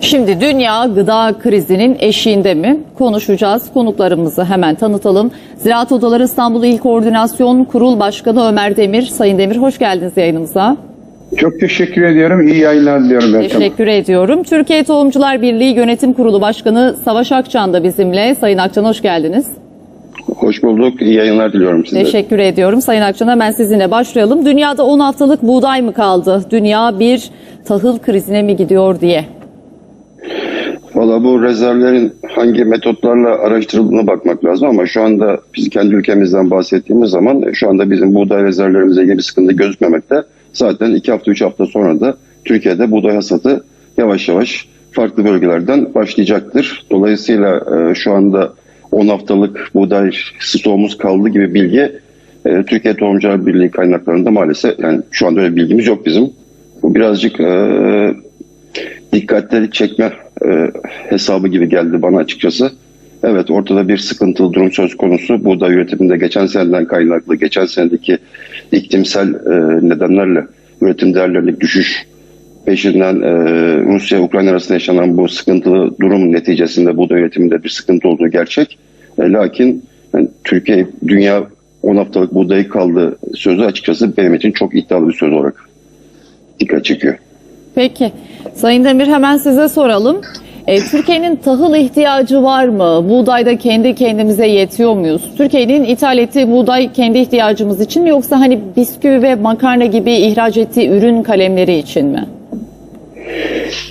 Şimdi dünya gıda krizinin eşiğinde mi? Konuşacağız. Konuklarımızı hemen tanıtalım. Ziraat Odaları İstanbul İl Koordinasyon Kurul Başkanı Ömer Demir. Sayın Demir hoş geldiniz yayınımıza. Çok teşekkür ediyorum. İyi yayınlar diliyorum. Meltem. Teşekkür ediyorum. Türkiye Tohumcular Birliği Yönetim Kurulu Başkanı Savaş Akçan da bizimle. Sayın Akçan hoş geldiniz. Hoş bulduk. İyi yayınlar diliyorum size. Teşekkür ediyorum. Sayın Akçan hemen sizinle başlayalım. Dünyada 10 haftalık buğday mı kaldı? Dünya bir tahıl krizine mi gidiyor diye. Valla bu rezervlerin hangi metotlarla araştırıldığına bakmak lazım ama şu anda biz kendi ülkemizden bahsettiğimiz zaman şu anda bizim buğday rezervlerimize ilgili bir sıkıntı gözükmemekte. Zaten 2 hafta 3 hafta sonra da Türkiye'de buğday hasatı yavaş yavaş farklı bölgelerden başlayacaktır. Dolayısıyla e, şu anda 10 haftalık buğday stoğumuz kaldı gibi bilgi e, Türkiye Tohumcular Birliği kaynaklarında maalesef yani şu anda öyle bilgimiz yok bizim. Bu birazcık e, dikkatleri çekme e, hesabı gibi geldi bana açıkçası. Evet ortada bir sıkıntılı durum söz konusu. Buğday üretiminde geçen seneden kaynaklı, geçen senedeki iklimsel e, nedenlerle üretim değerlerindeki düşüş peşinden e, Rusya-Ukrayna arasında yaşanan bu sıkıntılı durum neticesinde buğday üretiminde bir sıkıntı olduğu gerçek. E, lakin yani Türkiye, dünya 10 haftalık buğdayı kaldı sözü açıkçası benim için çok iddialı bir söz olarak dikkat çekiyor. Peki. Sayın Demir hemen size soralım. E, Türkiye'nin tahıl ihtiyacı var mı? Buğdayda kendi kendimize yetiyor muyuz? Türkiye'nin ithal ettiği buğday kendi ihtiyacımız için mi yoksa hani bisküvi ve makarna gibi ihraç ettiği ürün kalemleri için mi?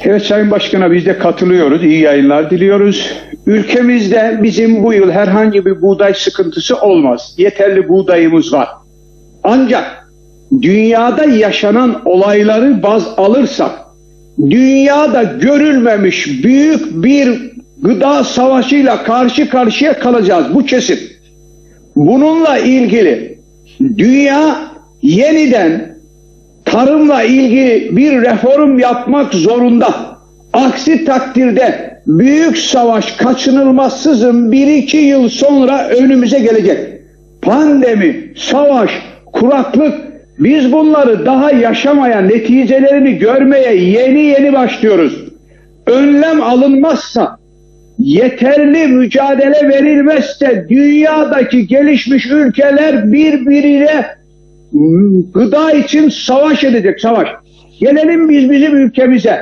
Evet Sayın Başkan'a biz de katılıyoruz. İyi yayınlar diliyoruz. Ülkemizde bizim bu yıl herhangi bir buğday sıkıntısı olmaz. Yeterli buğdayımız var. Ancak dünyada yaşanan olayları baz alırsak dünyada görülmemiş büyük bir gıda savaşıyla karşı karşıya kalacağız. Bu kesin. Bununla ilgili dünya yeniden tarımla ilgili bir reform yapmak zorunda. Aksi takdirde büyük savaş kaçınılmazsızın bir iki yıl sonra önümüze gelecek. Pandemi, savaş, kuraklık biz bunları daha yaşamaya, neticelerini görmeye yeni yeni başlıyoruz. Önlem alınmazsa, yeterli mücadele verilmezse dünyadaki gelişmiş ülkeler birbiriyle gıda için savaş edecek savaş. Gelelim biz bizim ülkemize.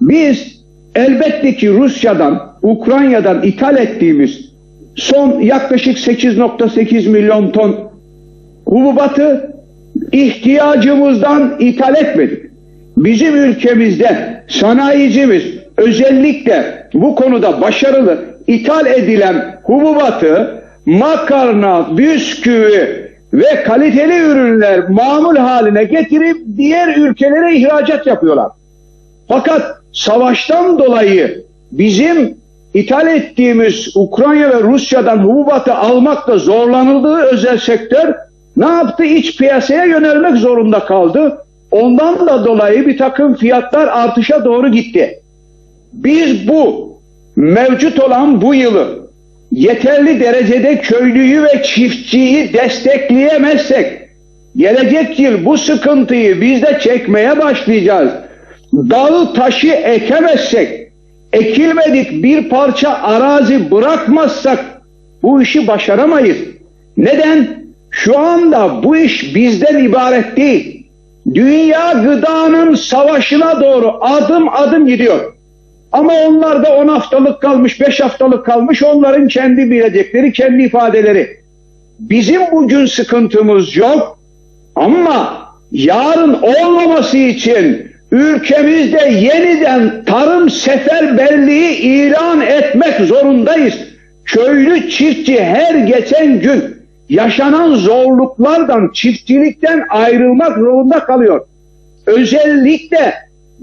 Biz elbette ki Rusya'dan, Ukrayna'dan ithal ettiğimiz son yaklaşık 8.8 milyon ton hububatı ihtiyacımızdan ithal etmedik. Bizim ülkemizde sanayicimiz özellikle bu konuda başarılı ithal edilen hububatı makarna, bisküvi ve kaliteli ürünler mamul haline getirip diğer ülkelere ihracat yapıyorlar. Fakat savaştan dolayı bizim ithal ettiğimiz Ukrayna ve Rusya'dan hububatı almakta zorlanıldığı özel sektör ne yaptı? İç piyasaya yönelmek zorunda kaldı. Ondan da dolayı bir takım fiyatlar artışa doğru gitti. Biz bu mevcut olan bu yılı yeterli derecede köylüyü ve çiftçiyi destekleyemezsek gelecek yıl bu sıkıntıyı biz de çekmeye başlayacağız. Dağı taşı ekemezsek, ekilmedik bir parça arazi bırakmazsak bu işi başaramayız. Neden? Şu anda bu iş bizden ibaret değil. Dünya gıdanın savaşına doğru adım adım gidiyor. Ama onlar da 10 haftalık kalmış, 5 haftalık kalmış onların kendi bilecekleri, kendi ifadeleri. Bizim bugün sıkıntımız yok ama yarın olmaması için ülkemizde yeniden tarım seferberliği ilan etmek zorundayız. Köylü çiftçi her geçen gün yaşanan zorluklardan, çiftçilikten ayrılmak zorunda kalıyor. Özellikle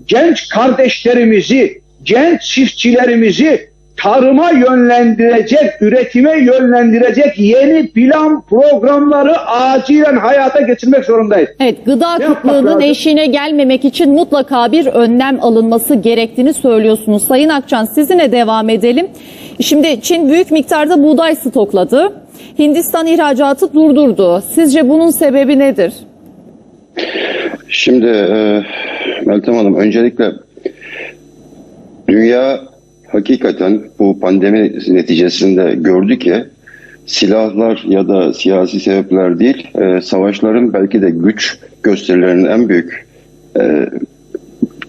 genç kardeşlerimizi, genç çiftçilerimizi tarıma yönlendirecek, üretime yönlendirecek yeni plan programları acilen hayata geçirmek zorundayız. Evet, gıda Ne kıtlığının eşiğine gelmemek için mutlaka bir önlem alınması gerektiğini söylüyorsunuz. Sayın Akçan sizinle devam edelim. Şimdi Çin büyük miktarda buğday stokladı. Hindistan ihracatı durdurdu. Sizce bunun sebebi nedir? Şimdi e, Meltem Hanım öncelikle dünya hakikaten bu pandemi neticesinde gördü ki silahlar ya da siyasi sebepler değil e, savaşların belki de güç gösterilerinin en büyük e,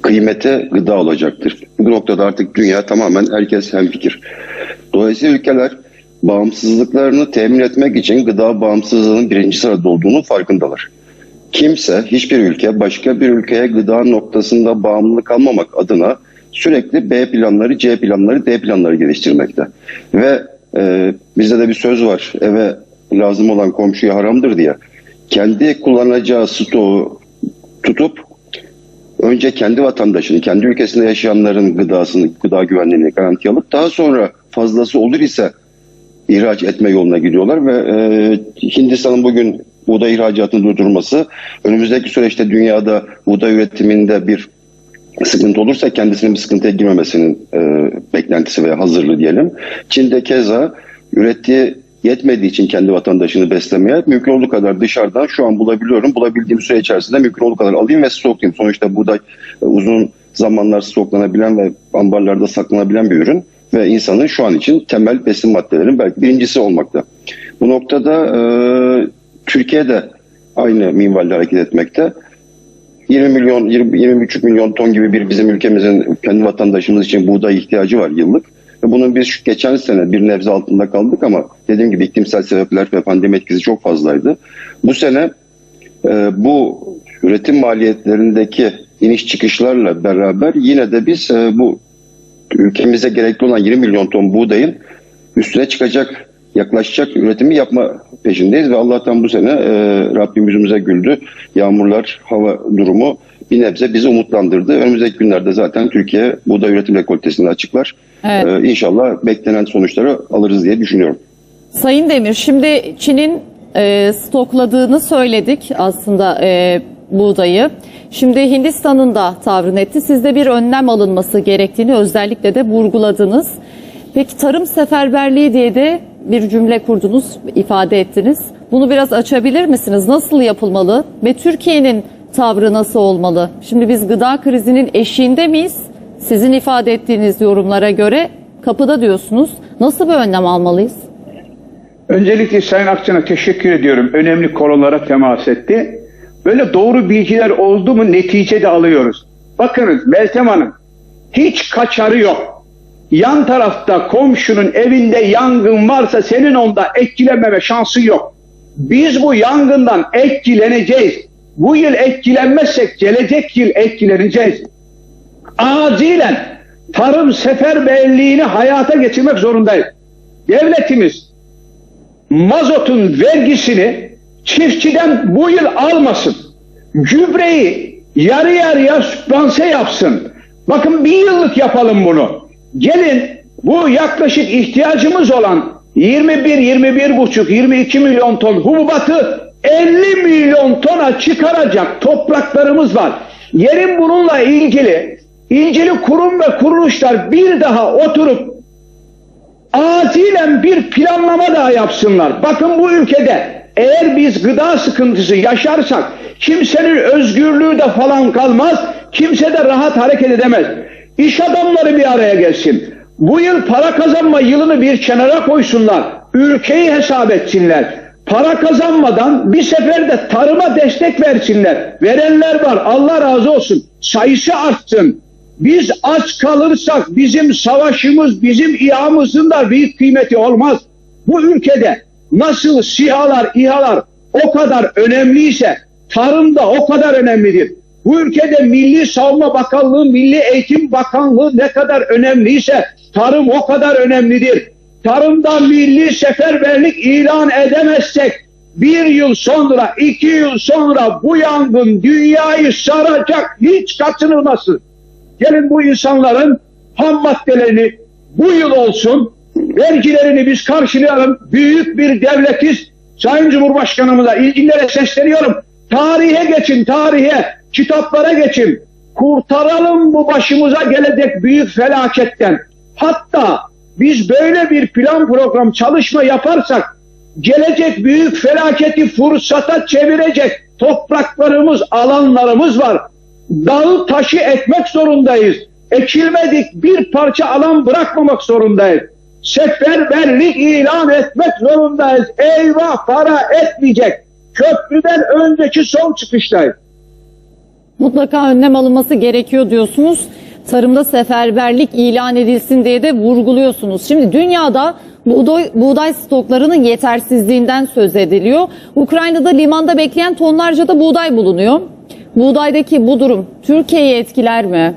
kıymeti gıda olacaktır. Bu noktada artık dünya tamamen herkes hemfikir. Dolayısıyla ülkeler bağımsızlıklarını temin etmek için gıda bağımsızlığının birinci sırada olduğunu farkındalar. Kimse, hiçbir ülke başka bir ülkeye gıda noktasında bağımlılık almamak adına sürekli B planları, C planları, D planları geliştirmekte. Ve e, bizde de bir söz var, eve lazım olan komşuya haramdır diye. Kendi kullanacağı stoğu tutup önce kendi vatandaşını, kendi ülkesinde yaşayanların gıdasını, gıda güvenliğini garanti alıp daha sonra fazlası olur ise ihraç etme yoluna gidiyorlar ve e, Hindistan'ın bugün buğday ihracatını durdurması önümüzdeki süreçte dünyada buğday üretiminde bir sıkıntı olursa kendisinin bir sıkıntıya girmemesinin e, beklentisi veya hazırlığı diyelim. Çin'de keza ürettiği yetmediği için kendi vatandaşını beslemeye mümkün olduğu kadar dışarıdan şu an bulabiliyorum. Bulabildiğim süre içerisinde mümkün olduğu kadar alayım ve stoklayayım. Sonuçta buğday e, uzun zamanlar stoklanabilen ve ambarlarda saklanabilen bir ürün ve insanın şu an için temel besin maddelerinin belki birincisi olmakta. Bu noktada e, Türkiye'de aynı minvalle hareket etmekte. 20 milyon, 20, 20,5 milyon ton gibi bir bizim ülkemizin kendi vatandaşımız için buğday ihtiyacı var yıllık. Ve bunun biz geçen sene bir nebze altında kaldık ama dediğim gibi iklimsel sebepler ve pandemi etkisi çok fazlaydı. Bu sene e, bu üretim maliyetlerindeki iniş çıkışlarla beraber yine de biz e, bu ülkemize gerekli olan 20 milyon ton buğdayın üstüne çıkacak, yaklaşacak üretimi yapma peşindeyiz ve Allah'tan bu sene e, Rabbim yüzümüze güldü. Yağmurlar, hava durumu bir nebze bizi umutlandırdı. Önümüzdeki günlerde zaten Türkiye buğday üretim rekoltesini açıklar. Evet. E, inşallah beklenen sonuçları alırız diye düşünüyorum. Sayın Demir, şimdi Çin'in e, stokladığını söyledik aslında e, buğdayı. Şimdi Hindistan'ın da tavrı netti. Siz de bir önlem alınması gerektiğini özellikle de vurguladınız. Peki tarım seferberliği diye de bir cümle kurdunuz, ifade ettiniz. Bunu biraz açabilir misiniz? Nasıl yapılmalı ve Türkiye'nin tavrı nasıl olmalı? Şimdi biz gıda krizinin eşiğinde miyiz? Sizin ifade ettiğiniz yorumlara göre kapıda diyorsunuz. Nasıl bir önlem almalıyız? Öncelikle Sayın Akçan'a teşekkür ediyorum. Önemli konulara temas etti. Böyle doğru bilgiler oldu mu netice de alıyoruz. Bakınız Meltem Hanım hiç kaçarı yok. Yan tarafta komşunun evinde yangın varsa senin onda etkilenmeme şansı yok. Biz bu yangından etkileneceğiz. Bu yıl etkilenmezsek gelecek yıl etkileneceğiz. Acilen tarım seferberliğini hayata geçirmek zorundayız. Devletimiz mazotun vergisini çiftçiden bu yıl almasın. Gübreyi yarı yarıya sübvanse yapsın. Bakın bir yıllık yapalım bunu. Gelin bu yaklaşık ihtiyacımız olan 21, 21 buçuk, 22 milyon ton hububatı 50 milyon tona çıkaracak topraklarımız var. Yerin bununla ilgili ilgili kurum ve kuruluşlar bir daha oturup acilen bir planlama daha yapsınlar. Bakın bu ülkede eğer biz gıda sıkıntısı yaşarsak kimsenin özgürlüğü de falan kalmaz, kimse de rahat hareket edemez. İş adamları bir araya gelsin. Bu yıl para kazanma yılını bir kenara koysunlar. Ülkeyi hesap etsinler. Para kazanmadan bir seferde tarıma destek versinler. Verenler var. Allah razı olsun. Sayısı artsın. Biz aç kalırsak bizim savaşımız, bizim İHA'mızın da büyük kıymeti olmaz. Bu ülkede nasıl SİHA'lar, İHA'lar o kadar önemliyse tarım da o kadar önemlidir. Bu ülkede Milli Savunma Bakanlığı, Milli Eğitim Bakanlığı ne kadar önemliyse tarım o kadar önemlidir. Tarımda milli seferberlik ilan edemezsek bir yıl sonra, iki yıl sonra bu yangın dünyayı saracak hiç kaçınılmasın. Gelin bu insanların ham maddelerini bu yıl olsun vergilerini biz karşılayalım. Büyük bir devletiz. Sayın Cumhurbaşkanımıza ilgilere sesleniyorum. Tarihe geçin tarihe. Kitaplara geçin. Kurtaralım bu başımıza gelecek büyük felaketten. Hatta biz böyle bir plan program çalışma yaparsak gelecek büyük felaketi fırsata çevirecek topraklarımız, alanlarımız var. Dağı taşı etmek zorundayız. Ekilmedik bir parça alan bırakmamak zorundayız. Seferberlik ilan etmek zorundayız. Eyvah para etmeyecek. Köprüden önceki son çıkıştayız. Mutlaka önlem alınması gerekiyor diyorsunuz. Tarımda seferberlik ilan edilsin diye de vurguluyorsunuz. Şimdi dünyada buğday, buğday stoklarının yetersizliğinden söz ediliyor. Ukrayna'da limanda bekleyen tonlarca da buğday bulunuyor. Buğdaydaki bu durum Türkiye'yi etkiler mi?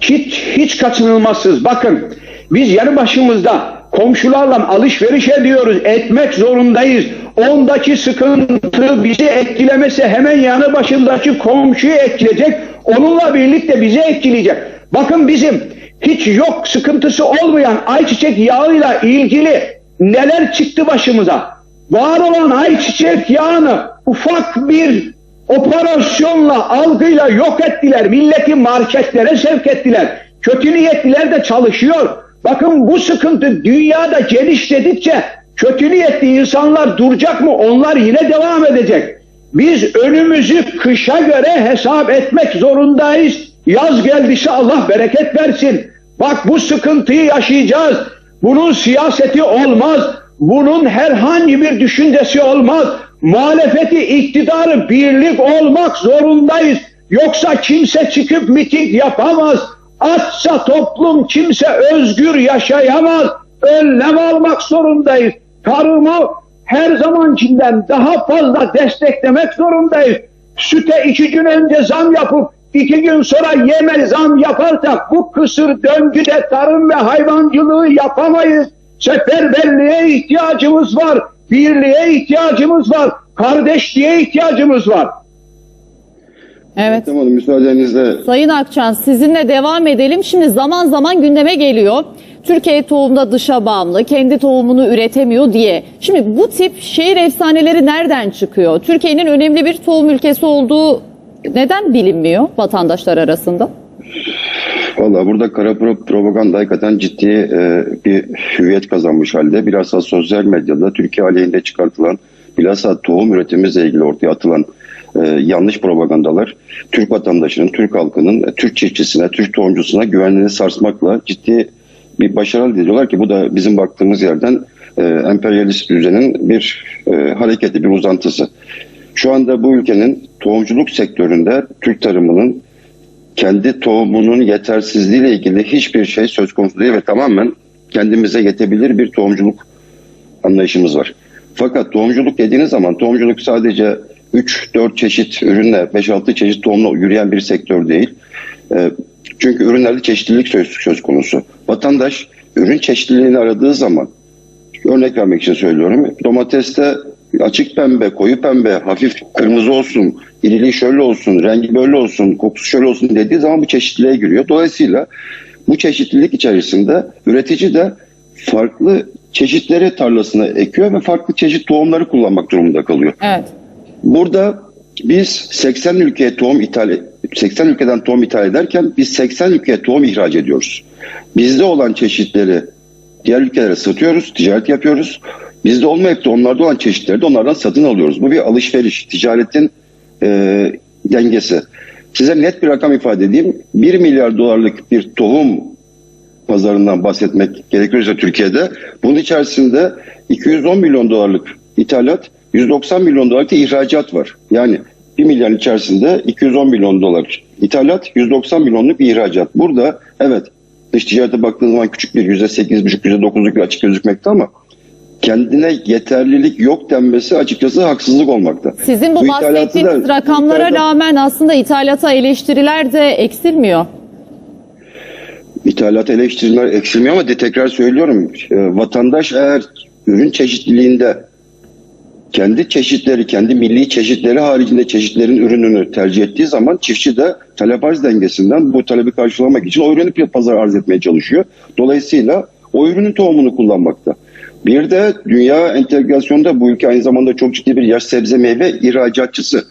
Hiç, hiç kaçınılmazsız. Bakın biz yanı başımızda komşularla alışveriş ediyoruz. Etmek zorundayız. Ondaki sıkıntı bizi etkilemese hemen yanı başındaki komşuyu etkileyecek. Onunla birlikte bizi etkileyecek. Bakın bizim hiç yok sıkıntısı olmayan ayçiçek yağıyla ilgili neler çıktı başımıza. Var olan ayçiçek yağını ufak bir operasyonla, algıyla yok ettiler. Milleti marketlere sevk ettiler. Kötü niyetliler de çalışıyor. Bakın bu sıkıntı dünyada genişledikçe kötü niyetli insanlar duracak mı? Onlar yine devam edecek. Biz önümüzü kışa göre hesap etmek zorundayız. Yaz geldiyse Allah bereket versin. Bak bu sıkıntıyı yaşayacağız. Bunun siyaseti olmaz. Bunun herhangi bir düşüncesi olmaz. Muhalefeti, iktidarı birlik olmak zorundayız. Yoksa kimse çıkıp miting yapamaz. Açsa toplum kimse özgür yaşayamaz. Önlem almak zorundayız. Tarımı her zamankinden daha fazla desteklemek zorundayız. Süte iki gün önce zam yapıp iki gün sonra yeme zam yaparsak bu kısır döngüde tarım ve hayvancılığı yapamayız. Seferberliğe ihtiyacımız var. Birliğe ihtiyacımız var. Kardeşliğe ihtiyacımız var. Evet. Tamam müsaadenizle Sayın Akçan sizinle devam edelim. Şimdi zaman zaman gündeme geliyor. Türkiye tohumda dışa bağımlı, kendi tohumunu üretemiyor diye. Şimdi bu tip şehir efsaneleri nereden çıkıyor? Türkiye'nin önemli bir tohum ülkesi olduğu neden bilinmiyor vatandaşlar arasında? Valla burada kara pro- propaganda hakikaten ciddi e, bir hüviyet kazanmış halde. Bilhassa sosyal medyada Türkiye aleyhinde çıkartılan, bilhassa tohum üretimimizle ilgili ortaya atılan e, yanlış propagandalar Türk vatandaşının, Türk halkının, e, Türk çiftçisine, Türk tohumcusuna güvenliğini sarsmakla ciddi bir başarı elde ediyorlar ki bu da bizim baktığımız yerden e, emperyalist düzenin bir e, hareketi, bir uzantısı. Şu anda bu ülkenin tohumculuk sektöründe Türk tarımının kendi tohumunun yetersizliğiyle ilgili hiçbir şey söz konusu değil ve tamamen kendimize yetebilir bir tohumculuk anlayışımız var. Fakat tohumculuk dediğiniz zaman tohumculuk sadece 3-4 çeşit ürünle 5-6 çeşit tohumla yürüyen bir sektör değil. Ee, çünkü ürünlerde çeşitlilik söz, söz konusu. Vatandaş ürün çeşitliliğini aradığı zaman örnek vermek için söylüyorum. Domateste açık pembe, koyu pembe, hafif kırmızı olsun, iriliği şöyle olsun, rengi böyle olsun, kokusu şöyle olsun dediği zaman bu çeşitliliğe giriyor. Dolayısıyla bu çeşitlilik içerisinde üretici de farklı çeşitleri tarlasına ekiyor ve farklı çeşit tohumları kullanmak durumunda kalıyor. Evet. Burada biz 80 ülkeye tohum ithal 80 ülkeden tohum ithal ederken biz 80 ülkeye tohum ihraç ediyoruz. Bizde olan çeşitleri diğer ülkelere satıyoruz, ticaret yapıyoruz. Bizde olmayıp da onlarda olan çeşitleri de onlardan satın alıyoruz. Bu bir alışveriş, ticaretin e, dengesi. Size net bir rakam ifade edeyim. 1 milyar dolarlık bir tohum pazarından bahsetmek gerekirse Türkiye'de bunun içerisinde 210 milyon dolarlık ithalat, 190 milyon dolarlık da ihracat var. Yani 1 milyar içerisinde 210 milyon dolar ithalat, 190 milyonluk ihracat. Burada evet dış ticarete baktığınız zaman küçük bir %8,5, %9'luk bir açık gözükmekte ama kendine yeterlilik yok denmesi açıkçası haksızlık olmakta. Sizin bu, ithalatı bahsettiğiniz da- rakamlara ithalat- rağmen aslında ithalata eleştiriler de eksilmiyor. İthalat eleştiriler eksilmiyor ama de tekrar söylüyorum. e, vatandaş eğer ürün çeşitliliğinde kendi çeşitleri, kendi milli çeşitleri haricinde çeşitlerin ürününü tercih ettiği zaman çiftçi de talep arz dengesinden bu talebi karşılamak için o ürünü pazara arz etmeye çalışıyor. Dolayısıyla o ürünün tohumunu kullanmakta. Bir de dünya entegrasyonda bu ülke aynı zamanda çok ciddi bir yaş sebze meyve ihracatçısı.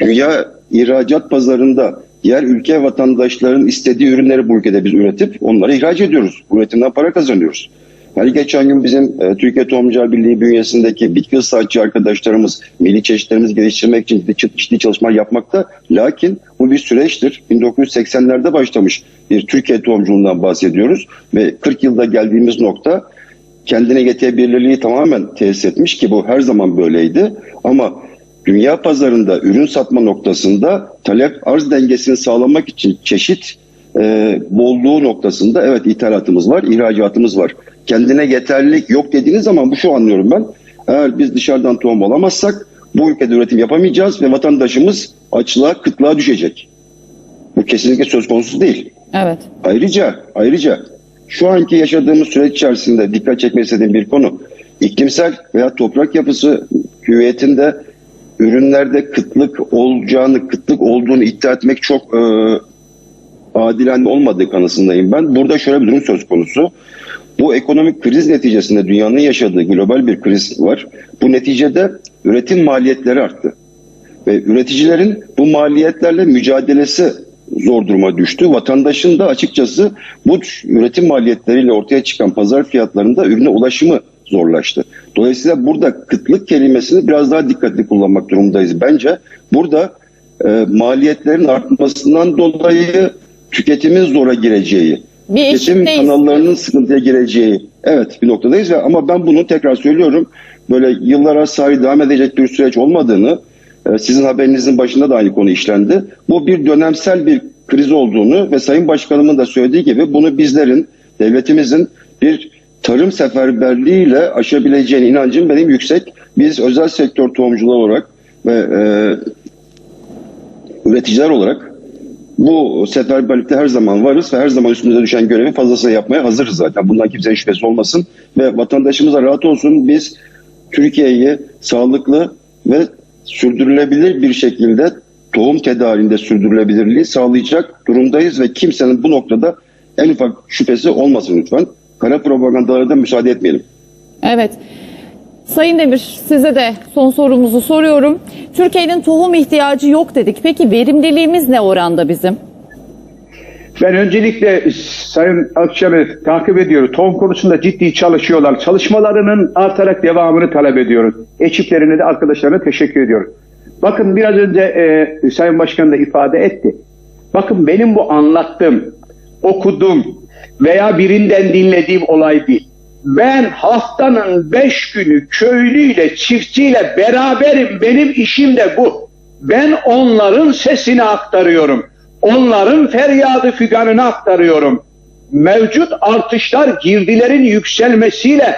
Dünya ihracat pazarında diğer ülke vatandaşlarının istediği ürünleri bu ülkede biz üretip onları ihraç ediyoruz. Üretimden para kazanıyoruz. Her geçen gün bizim e, Türkiye Tohumcular Birliği bünyesindeki bitki ıslatçı arkadaşlarımız milli çeşitlerimizi geliştirmek için ciddi, ciddi çalışmalar yapmakta. Lakin bu bir süreçtir. 1980'lerde başlamış bir Türkiye tohumculuğundan bahsediyoruz ve 40 yılda geldiğimiz nokta kendine yetebilirliği tamamen tesis etmiş ki bu her zaman böyleydi. Ama dünya pazarında ürün satma noktasında talep arz dengesini sağlamak için çeşit e, bolluğu noktasında evet ithalatımız var, ihracatımız var. Kendine yeterlilik yok dediğiniz zaman bu şu anlıyorum ben. Eğer biz dışarıdan tohum alamazsak bu ülkede üretim yapamayacağız ve vatandaşımız açlığa, kıtlığa düşecek. Bu kesinlikle söz konusu değil. Evet. Ayrıca ayrıca şu anki yaşadığımız süreç içerisinde dikkat çekmek istediğim bir konu iklimsel veya toprak yapısı hüviyetinde ürünlerde kıtlık olacağını, kıtlık olduğunu iddia etmek çok e, adilane olmadığı kanısındayım ben. Burada şöyle bir durum söz konusu. Bu ekonomik kriz neticesinde dünyanın yaşadığı global bir kriz var. Bu neticede üretim maliyetleri arttı. Ve üreticilerin bu maliyetlerle mücadelesi zor duruma düştü. Vatandaşın da açıkçası bu üretim maliyetleriyle ortaya çıkan pazar fiyatlarında ürüne ulaşımı zorlaştı. Dolayısıyla burada kıtlık kelimesini biraz daha dikkatli kullanmak durumundayız. Bence burada e, maliyetlerin artmasından dolayı tüketimin zora gireceği, Bir tüketim kanallarının sıkıntıya gireceği evet bir noktadayız ve ama ben bunu tekrar söylüyorum böyle yıllara sahip devam edecek bir süreç olmadığını e, sizin haberinizin başında da aynı konu işlendi. Bu bir dönemsel bir kriz olduğunu ve Sayın Başkanımın da söylediği gibi bunu bizlerin, devletimizin bir tarım seferberliğiyle aşabileceğine inancım benim yüksek. Biz özel sektör tohumcular olarak ve e, üreticiler olarak bu seferberlikte her zaman varız ve her zaman üstümüze düşen görevi fazlasıyla yapmaya hazırız zaten. Bundan kimsenin şüphesi olmasın ve vatandaşımıza rahat olsun. Biz Türkiye'yi sağlıklı ve sürdürülebilir bir şekilde tohum tedariğinde sürdürülebilirliği sağlayacak durumdayız ve kimsenin bu noktada en ufak şüphesi olmasın lütfen. Kara propagandalara da müsaade etmeyelim. Evet. Sayın Demir size de son sorumuzu soruyorum. Türkiye'nin tohum ihtiyacı yok dedik. Peki verimliliğimiz ne oranda bizim? Ben öncelikle Sayın Akçan'ı takip ediyoruz. Tohum konusunda ciddi çalışıyorlar. Çalışmalarının artarak devamını talep ediyoruz. Ekiplerine de arkadaşlarına teşekkür ediyorum. Bakın biraz önce e, Sayın Başkan da ifade etti. Bakın benim bu anlattığım, okudum veya birinden dinlediğim olay değil. Ben haftanın beş günü köylüyle, çiftçiyle beraberim. Benim işim de bu. Ben onların sesini aktarıyorum. Onların feryadı figanını aktarıyorum. Mevcut artışlar girdilerin yükselmesiyle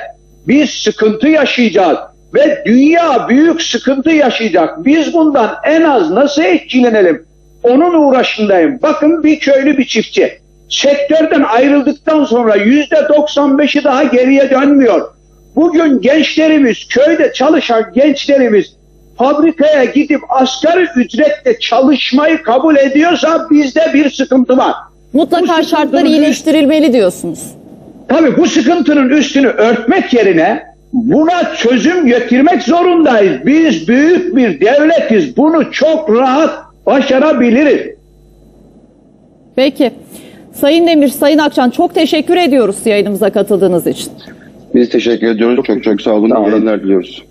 biz sıkıntı yaşayacağız ve dünya büyük sıkıntı yaşayacak. Biz bundan en az nasıl etkilenelim? Onun uğraşındayım. Bakın bir köylü bir çiftçi. Sektörden ayrıldıktan sonra yüzde 95'i daha geriye dönmüyor. Bugün gençlerimiz, köyde çalışan gençlerimiz fabrikaya gidip asgari ücretle çalışmayı kabul ediyorsa bizde bir sıkıntı var. Mutlaka şartlar iyileştirilmeli diyorsunuz. Tabii bu sıkıntının üstünü örtmek yerine buna çözüm getirmek zorundayız. Biz büyük bir devletiz. Bunu çok rahat başarabiliriz. Peki. Sayın Demir, Sayın Akçan çok teşekkür ediyoruz yayınımıza katıldığınız için. Biz teşekkür ediyoruz. Çok çok sağ olun. Sağ olun. İyi yayınlar diliyoruz.